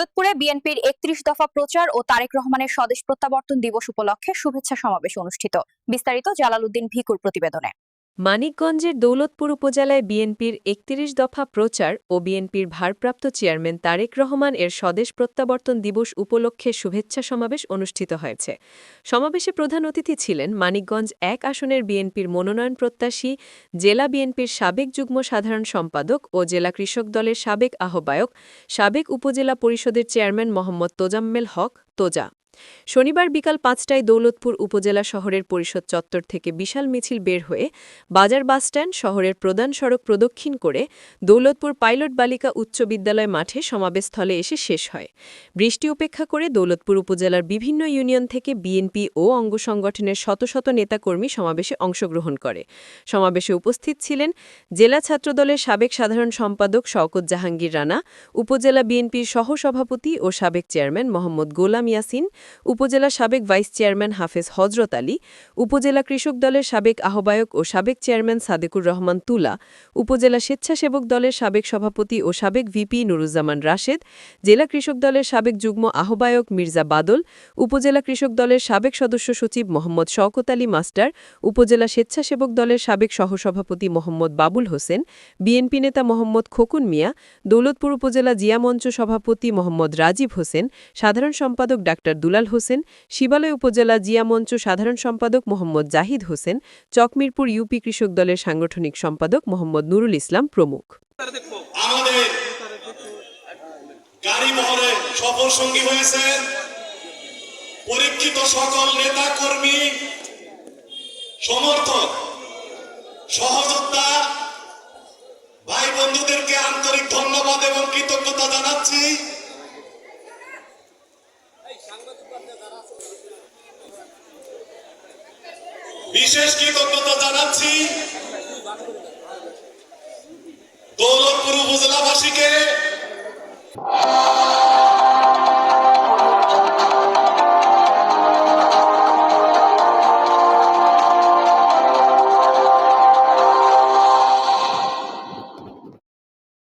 দৌলতপুরে বিএনপির একত্রিশ দফা প্রচার ও তারেক রহমানের স্বদেশ প্রত্যাবর্তন দিবস উপলক্ষে শুভেচ্ছা সমাবেশ অনুষ্ঠিত। বিস্তারিত জালালউদ্দিন ভিকুর প্রতিবেদনে। মানিকগঞ্জের দৌলতপুর উপজেলায় বিএনপির একত্রিশ দফা প্রচার ও বিএনপির ভারপ্রাপ্ত চেয়ারম্যান তারেক রহমান এর স্বদেশ প্রত্যাবর্তন দিবস উপলক্ষে শুভেচ্ছা সমাবেশ অনুষ্ঠিত হয়েছে। সমাবেশে প্রধান অতিথি ছিলেন মানিকগঞ্জ এক আসনের বিএনপির মনোনয়ন প্রত্যাশী, জেলা বিএনপির সাবেক যুগ্ম সাধারণ সম্পাদক ও জেলা কৃষক দলের সাবেক আহ্বায়ক, সাবেক উপজেলা পরিষদের চেয়ারম্যান মোহাম্মদ তোজাম্মেল হক তোজা। শনিবার বিকাল পাঁচটায় দৌলতপুর উপজেলা শহরের পরিষদ চত্বর থেকে বিশাল মিছিল বের হয়ে বাজার বাসস্ট্যান্ড শহরের প্রধান সড়ক প্রদক্ষিণ করে দৌলতপুর পাইলট বালিকা উচ্চ বিদ্যালয় মাঠে সমাবেশস্থলে এসে শেষ হয়। বৃষ্টি উপেক্ষা করে দৌলতপুর উপজেলার বিভিন্ন ইউনিয়ন থেকে বিএনপি ও অঙ্গ সংগঠনের শত শত নেতাকর্মী সমাবেশে অংশগ্রহণ করে। সমাবেশে উপস্থিত ছিলেন জেলা ছাত্রদলের সাবেক সাধারণ সম্পাদক শওকত জাহাঙ্গীর রানা, উপজেলা বিএনপির সহসভাপতি ও সাবেক চেয়ারম্যান মোহাম্মদ গোলাম ইয়াসিন উপজেলা সাবেক ভাইস চেয়ারম্যান হাফেজ হজরত আলী, উপজেলা কৃষক দলের সাবেক আহ্বায়ক ও সাবেক চেয়ারম্যান সাদেকুর রহমান তুলা, উপজেলা স্বেচ্ছাসেবক দলের সাবেক সভাপতি ও সাবেক ভিপি নুরুজ্জামান রাশেদ, জেলা কৃষক দলের সাবেক যুগ্ম আহ্বায়ক মির্জা বাদল, উপজেলা কৃষক দলের সাবেক সদস্য সচিব মোহাম্মদ শওকত আলী মাস্টার, উপজেলা স্বেচ্ছাসেবক দলের সাবেক সহসভাপতি মোহাম্মদ বাবুল হোসেন, বিএনপি নেতা মোহাম্মদ খোকুন মিয়া, দৌলতপুর উপজেলা জিয়া মঞ্চ সভাপতি মোহাম্মদ রাজীব হোসেন, সাধারণ সম্পাদক ডাক্তার দুলাল হোসেন, শিবালয় উপজেলা জিয়া মঞ্চ সাধারণ সম্পাদক মোহাম্মদ জাহিদ হোসেন, চকমিরপুর ইউপি কৃষক দলের সাংগঠনিক সম্পাদক মোহাম্মদ নুরুল ইসলাম প্রমুখ। পরীক্ষিত সকল নেতা কর্মী সমর্থক, সহযোদ্ধা, ভাই বন্ধুদেরকে আন্তরিক ধন্যবাদ এবং কৃতজ্ঞতা জানাচ্ছি। বিশেষ কৃতজ্ঞতা জানাচ্ছি দৌলতপুর উপজেলাবাসীকে